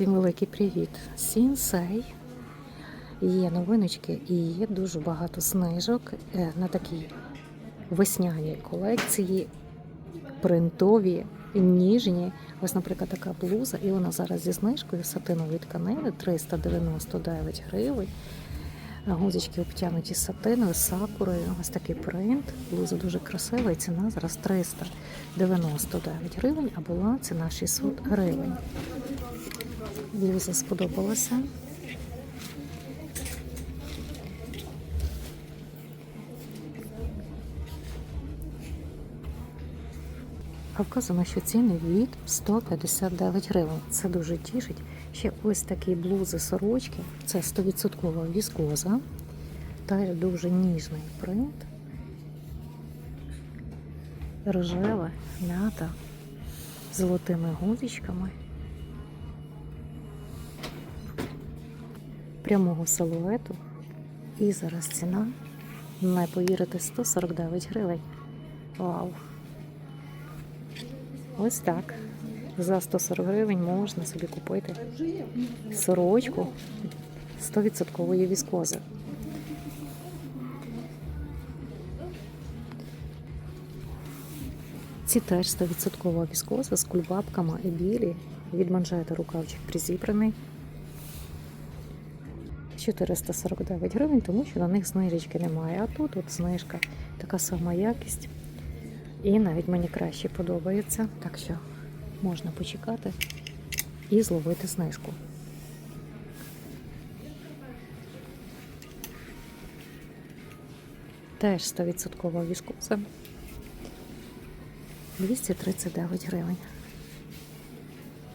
Всім великий привіт! Сінсей. Є новиночки і є дуже багато знижок е, на такі весняні колекції, принтові, ніжні. Ось, наприклад, така блуза, і вона зараз зі знижкою сатинової тканини 399 гривень. Гузочки обтянуті сатиною, сакурою. Ось такий принт. Блуза дуже красива, і ціна зараз 399 гривень, а була ціна 600 гривень. Блуза сподобалася. А вказано, що ціни від 159 гривень. Це дуже тішить. Ще ось такі блузи сорочки. Це 100% віскоза. Та дуже ніжний принт. Рожева, м'ята золотими гузичками. Прямого силуету. І зараз ціна, не повірите, 149 гривень. Вау! Ось так. За 140 гривень можна собі купити сорочку 100% віскози. Ці теж 100% віскоза з кульбабками і білі. Від манжета рукавчик призібраний. 449 гривень, тому що на них знижечки немає. А тут от знижка, така сама якість. І навіть мені краще подобається. Так що можна почекати і зловити знижку. Теж 100% віскоза. 239 гривень.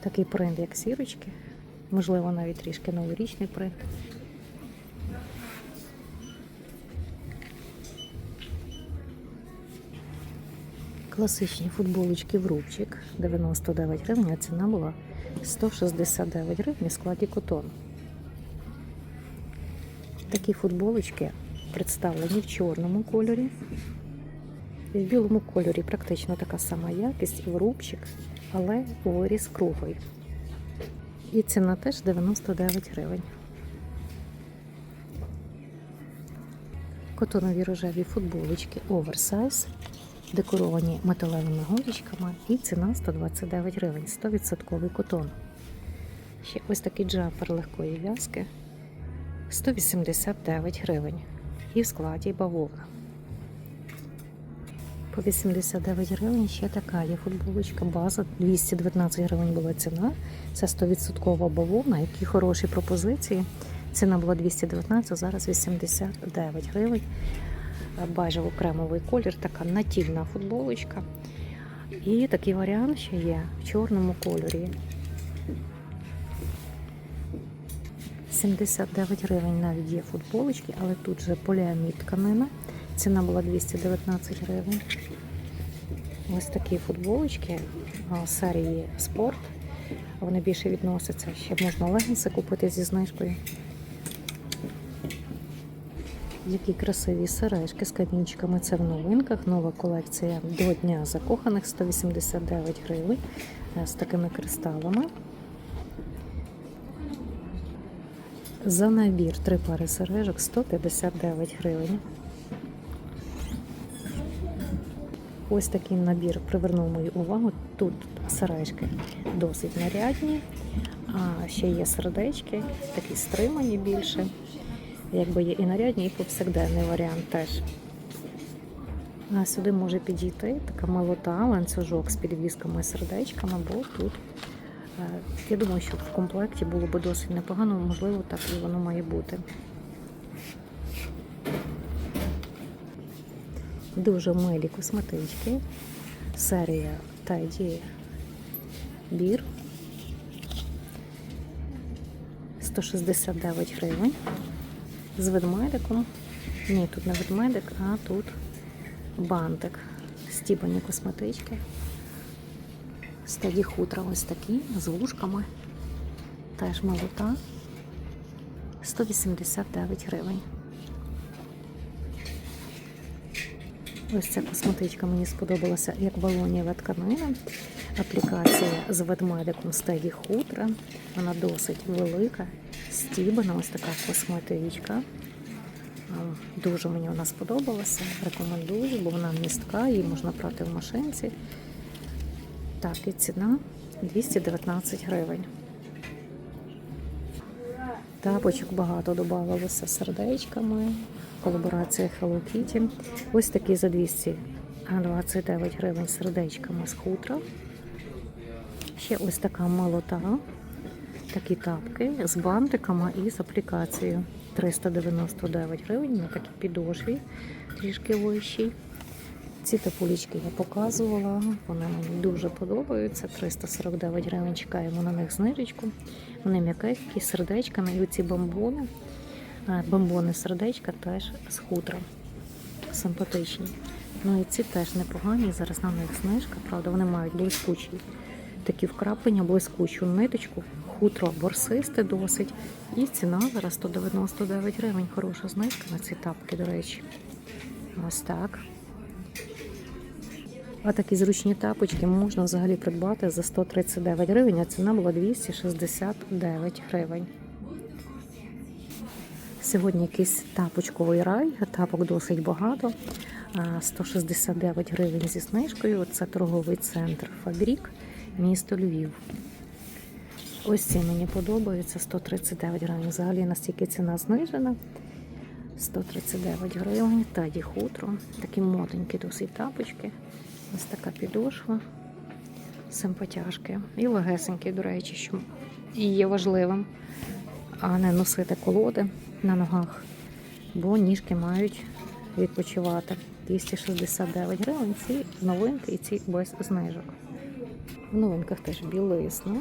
Такий принт, як сірочки. Можливо, навіть трішки новорічний принт. Класичні футболочки в рубчик 99 гривень, а ціна була 169 гривень в складі котон. Такі футболочки представлені в чорному кольорі. В білому кольорі практично така сама якість в рубчик, але виріз круглий. І ціна теж 99 гривень. Котонові рожеві футболочки оверсайз, декоровані металевими гулечками і ціна 129 гривень, 100% котон. Ще ось такий джемпер легкої в'язки 189 гривень. І в складі бавовна. По 89 гривень ще така є футболочка, база 219 гривень була ціна. Це 100% бавовна, які хороші пропозиції. Ціна була 219, зараз 89 гривень. Бежево-кремовий колір, така натільна футболочка. І такий варіант ще є в чорному кольорі. 79 гривень навіть є футболочки, але тут же поліамід тканина. Ціна була 219 гривень. Ось такі футболочки а, серії спорт. Вони більше відносяться. Ще можна легінси купити зі знижкою. Які красиві сережки з камінчиками. Це в новинках. Нова колекція до Дня закоханих 189 гривень е, з такими кристалами. За набір три пари сережок 159 гривень. Ось такий набір привернув мою увагу. Тут сережки досить нарядні, а ще є сердечки, такі стримані більше. Якби є і нарядні, і повсякденний варіант теж. А сюди може підійти така милота, ланцюжок з підвісками і сердечками, бо тут, е, я думаю, що в комплекті було би досить непогано, можливо, так і воно має бути. Дуже милі косметички. Серія Tidy Бір. 169 гривень. З ведмедиком. Ні, тут не ведмедик, а тут бантик. Стібані косметички. Стаді хутра ось такі, з вушками. Теж молота. 189 гривень. Ось ця косметичка мені сподобалася як балонієва тканина. Аплікація з ведмедиком стегі хутра. Вона досить велика, стібана, ось така косметичка. Дуже мені вона сподобалася. Рекомендую, бо вона містка, її можна брати в машинці. Так, і ціна 219 гривень. Тапочок багато додавалося сердечками. Колаборація Hello Kitty. Ось такі за 229 гривень сердечками з хутра. Ще ось така молота. Такі тапки з бантиками і з аплікацією. 399 гривень на такій підошві, трішки вищій. Ці тапулечки я показувала, вони мені дуже подобаються. 349 гривень чекаємо на них знижечку. Вони м'якенькі, з сердечками і оці бомбони. Бомбони сердечка теж з хутра. Симпатичні. Ну і ці теж непогані. Зараз на них знижка, правда, вони мають блискучі такі вкраплення, блискучу ниточку, хутро борсисте досить. І ціна зараз 199 гривень. Хороша знижка на ці тапки, до речі. Ось так. А такі зручні тапочки можна взагалі придбати за 139 гривень, а ціна була 269 гривень. Сьогодні якийсь тапочковий рай, тапок досить багато. 169 гривень зі знижкою. Це торговий центр Фабрік, місто Львів. Ось ці мені подобаються 139 гривень. Взагалі настільки ціна знижена. 139 гривень, таді хутро. Такі моденькі досить тапочки. Ось така підошва. Симпатяшки. І легесенькі, до речі, що і є важливим, а не носити колоди на ногах, бо ніжки мають відпочивати. 269 гривень, ці новинки і ці без знижок. В новинках теж білизна,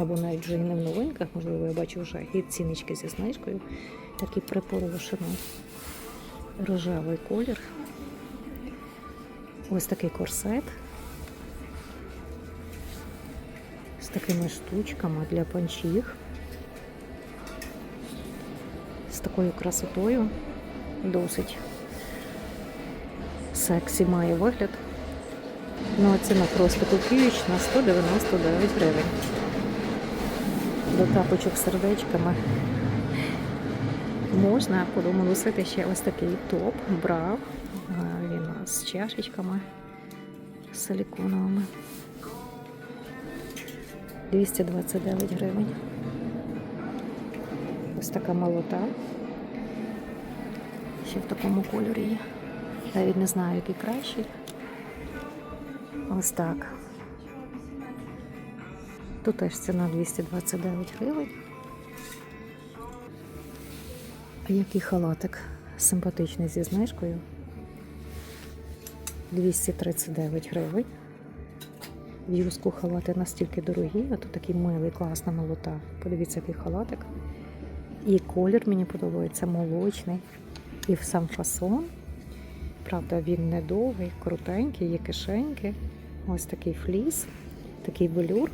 або навіть вже не в новинках, можливо, я бачу вже і ціночки зі знижкою. Такий припорошений рожевий колір. Ось такий корсет з такими штучками для панчіх. З такою красотою. Досить сексі має вигляд. Ну, а ціна просто копіючна 199 гривень. До тапочок з сердечками можна носити ще ось такий топ, бра. А, Він з чашечками силіконовими. 229 гривень. Ось така молота. Ще в такому кольорі є. Навіть не знаю, який кращий. Ось так. Тут теж ціна 229 гривень. А який халатик симпатичний зі знижкою. 239 гривень. В юску халати настільки дорогі, а тут такий милий, класна молота. Подивіться, який халатик. І колір мені подобається молочний. І в сам фасон. Правда, він не довгий, крутенький, є кишеньки. Ось такий фліс, такий велюр.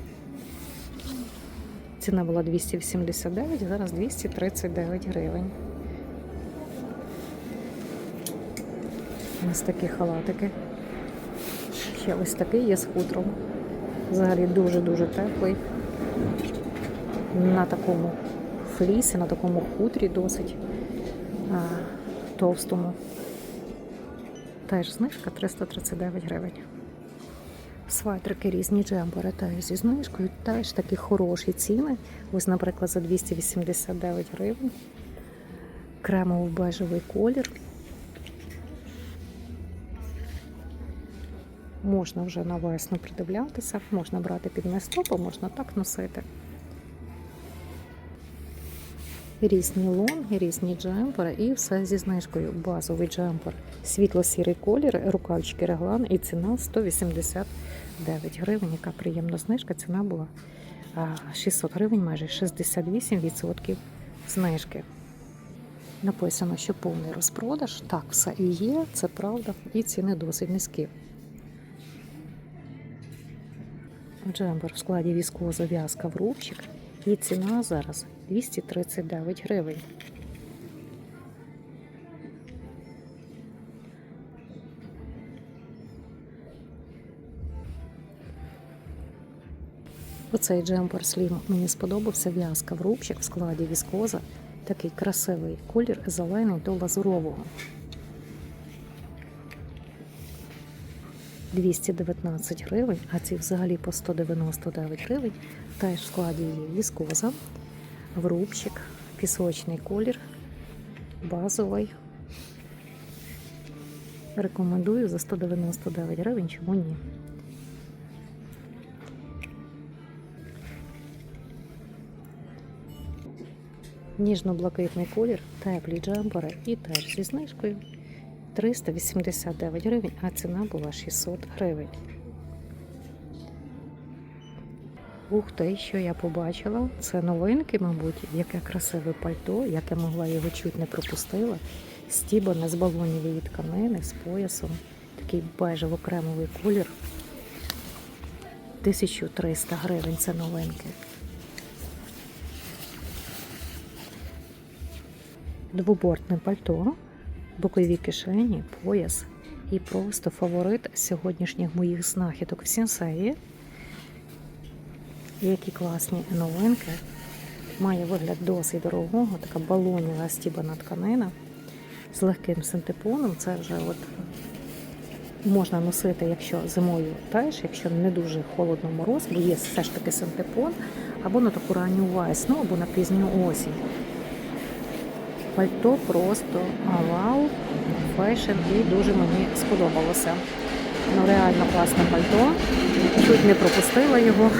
Ціна була 289, зараз 239 гривень. Ось такі халатики. Ще ось такий є з хутром. Взагалі дуже-дуже теплий. На такому флісі, на такому хутрі досить а, товстому. Теж знижка 339 гривень. Свайтрики різні джембори теж зі знижкою, теж такі хороші ціни. Ось, наприклад, за 289 гривень. Кремовий бежевий колір. Можна вже навесно придивлятися, можна брати під мистопу, можна так носити. Різні лонги, різні джемпери і все зі знижкою. Базовий джемпер, світло-сірий колір, рукавчики реглан і ціна 189 гривень. Яка приємна знижка. Ціна була 600 гривень, майже 68% знижки. Написано, що повний розпродаж. Так, все і є, це правда, і ціни досить низькі. Джемпер в складі військова в'язка в рубчик. І ціна зараз 239 гривень. Оцей джемпер слім мені сподобався в'язка в рубчик в складі віскоза. Такий красивий колір зелений до лазурового. 219 гривень, а ці взагалі по 199 гривень. Теж в складі є віскоза, в рубчик, пісочний колір, базовий. Рекомендую за 199 гривень, чому ні. Ніжно-блакитний колір, теплі джемпери і теж зі знижкою 389 гривень, а ціна була 600 гривень. Ух ти, що я побачила. Це новинки, мабуть, яке красиве пальто, як я могла його чуть не пропустила. Стібане з балонівої тканини з поясом. Такий бежево-кремовий колір. 1300 гривень це новинки. Двобортне пальто, бокові кишені, пояс і просто фаворит сьогоднішніх моїх знахідок в сенсеї. Які класні новинки. Має вигляд досить дорогого, така балоніва стібана тканина з легким синтепоном. Це вже от можна носити, якщо зимою теж, якщо не дуже холодно мороз, бо є все ж таки синтепон, або на таку ранню весну, або на пізню осінь. Пальто просто вау, фешн і дуже мені сподобалося. Ну реально класне пальто. Чуть не пропустила його,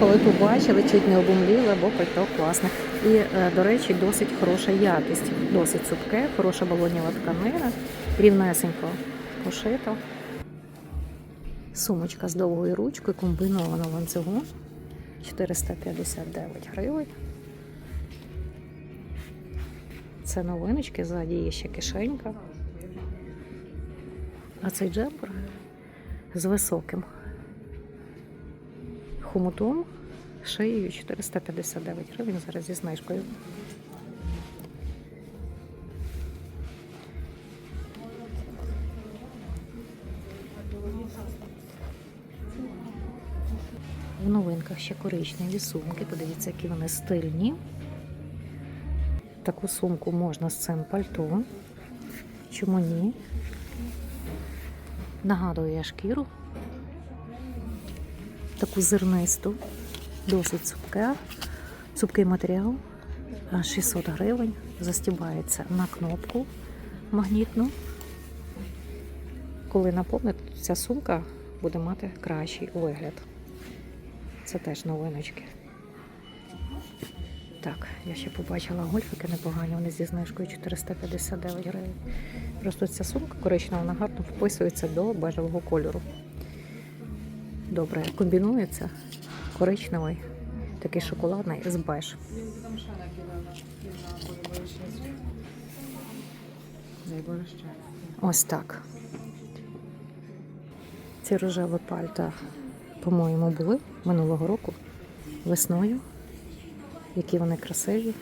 коли побачили, чуть не обумліла, бо пальто класне. І, е, до речі, досить хороша якість, досить цупке, хороша балоніва тканина, рівнесенько пошито. Сумочка з довгою ручкою, комбінована ланцюгом. 459 гривень. Це новиночки, ззаді є ще кишенька. А цей джемпер з високим хомутом, шиєю 459 гривень зараз зі знижкою. В новинках ще коричневі сумки. Подивіться, які вони стильні. Таку сумку можна з цим пальто. Чому ні? Нагадує шкіру. Таку зернисту, досить цупке, цупкий матеріал, 600 гривень. Застібається на кнопку магнітну. Коли наповнить, ця сумка буде мати кращий вигляд. Це теж новиночки. Так, я ще побачила гольфики непогані, вони зі знижкою 459 гривень. Просто ця сумка коричнева, вона гарно вписується до бежевого кольору. Добре, комбінується коричневий, такий шоколадний з беж. Ось так. Ці рожеві пальта, по-моєму, були минулого року весною. Які вони красиві.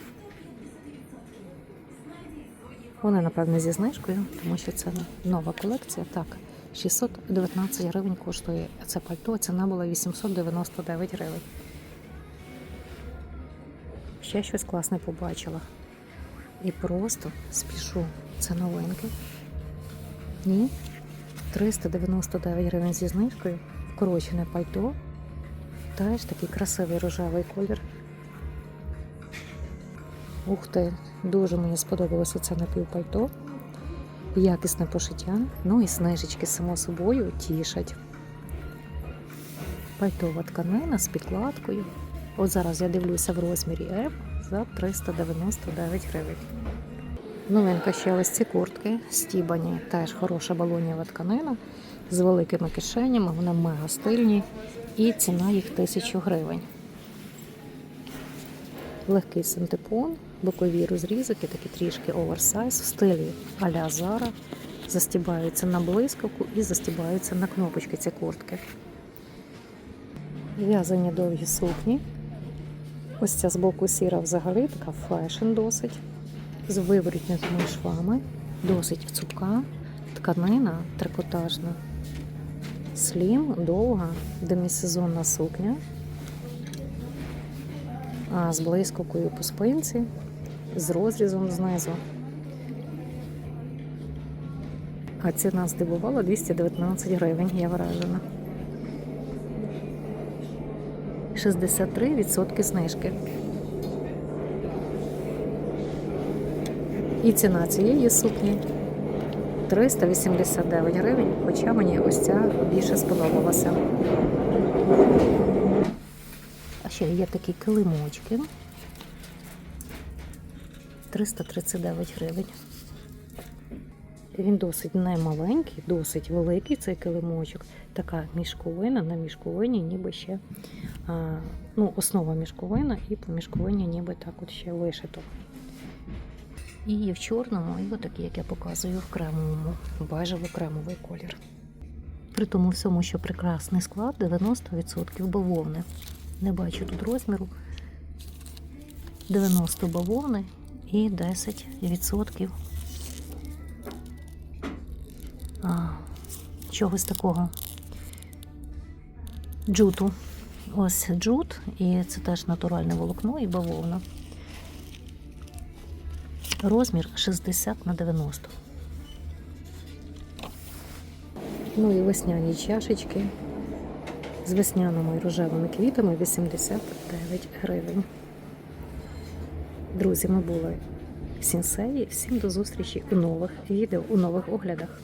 Вони, напевне, зі знижкою, тому що це нова колекція. Так, 619 гривень коштує це пальто, ціна була 899 гривень. Ще щось класне побачила. І просто спішу. Це новинки. Ні. 399 гривень зі знижкою. Вкорочене пальто. Теж такий красивий рожевий колір. Ух ти, дуже мені сподобалося це напівпальто. Якісне пошиття, ну і снижечки, само собою, тішать. Пальтова тканина з підкладкою. От зараз я дивлюся в розмірі F за 399 гривень. Новинка ще ось ці куртки стібані, теж хороша балоніва тканина з великими кишенями, вони мега стильні і ціна їх 1000 гривень. Легкий синтепон, бокові розрізики, такі трішки оверсайз в стилі а-ля Зара. Застібаються на блискавку і застібаються на кнопочки ці куртки. В'язані довгі сукні. Ось ця з боку сіра взагалі така фешн досить. З виворітними швами, досить цупка, тканина трикотажна, слім, довга, демісезонна сукня. а, з блискавкою по спинці, з розрізом знизу. А ціна здивувала 219 гривень, я вражена. 63% знижки. І ціна цієї сукні 389 гривень, хоча мені ось ця більше сподобалася. А ще є такі килимочки. 339 гривень. Він досить не маленький, досить великий цей килимочок. Така мішковина на мішковині, ніби ще а, ну, основа мішковина, і по мішковині ніби так от ще вишито. І в чорному, і отакий, як я показую, в кремовому, бежево-кремовий колір. При тому всьому, що прекрасний склад 90% бавовни. Не бачу тут розміру. 90 бавовни і 10% а, чогось такого джуту. Ось джут, і це теж натуральне волокно і бавовна. Розмір 60 на 90. Ну і весняні чашечки з весняними і рожевими квітами 89 гривень. Друзі, ми були Сінсеї. Всім до зустрічі у нових відео, у нових оглядах.